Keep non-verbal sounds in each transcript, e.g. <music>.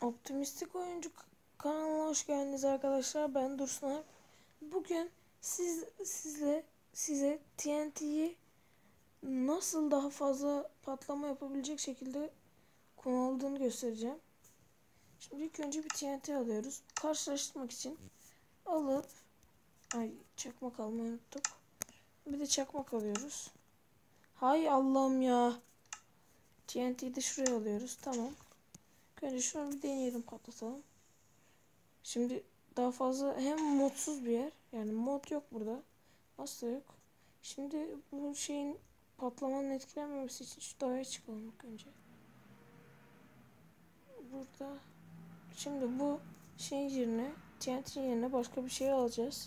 Optimistik Oyuncu kanalına hoş geldiniz arkadaşlar. Ben Dursun Alp. Bugün siz sizle size TNT'yi nasıl daha fazla patlama yapabilecek şekilde kullanıldığını göstereceğim. Şimdi ilk önce bir TNT alıyoruz. Karşılaştırmak için alıp ay çakmak almayı unuttuk. Bir de çakmak alıyoruz. Hay Allah'ım ya. TNT'yi de şuraya alıyoruz. Tamam. Önce şunu bir deneyelim patlatalım. Şimdi daha fazla hem modsuz bir yer. Yani mod yok burada. Asla yok. Şimdi bu şeyin patlamanın etkilenmemesi için şu dağa çıkalım önce. Burada şimdi bu şeyin yerine TNT yerine başka bir şey alacağız.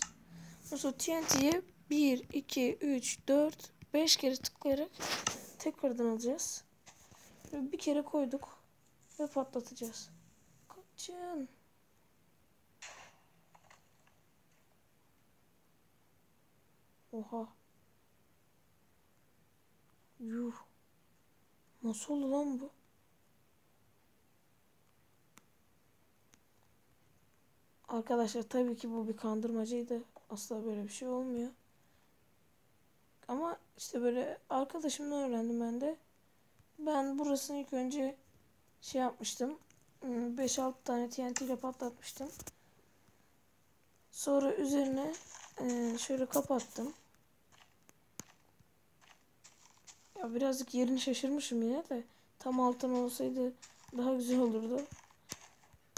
Sonra TNT'ye 1, 2, 3, 4, 5 kere tıklayarak tekrardan alacağız. Bir kere koyduk ve patlatacağız. Kaçın. Oha. Yuh. Nasıl oldu lan bu? Arkadaşlar tabii ki bu bir kandırmacaydı. Asla böyle bir şey olmuyor. Ama işte böyle arkadaşımdan öğrendim ben de. Ben burasını ilk önce şey yapmıştım. 5-6 tane TNT ile patlatmıştım. Sonra üzerine e, şöyle kapattım. Ya birazcık yerini şaşırmışım yine de tam altın olsaydı daha güzel olurdu.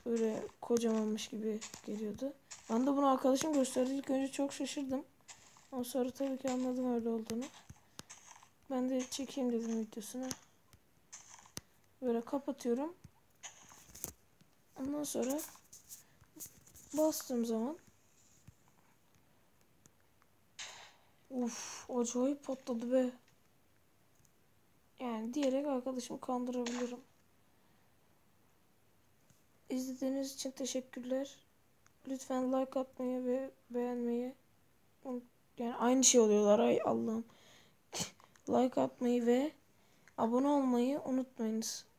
Böyle kocamanmış gibi geliyordu. Ben de bunu arkadaşım gösterdi. İlk önce çok şaşırdım. Ama sonra tabii ki anladım öyle olduğunu. Ben de çekeyim dedim videosunu. Böyle kapatıyorum. Ondan sonra bastığım zaman Uf, acayip patladı be. Yani diyerek arkadaşımı kandırabilirim. İzlediğiniz için teşekkürler. Lütfen like atmayı ve beğenmeyi yani aynı şey oluyorlar ay Allah'ım. <laughs> like atmayı ve abone olmayı unutmayınız.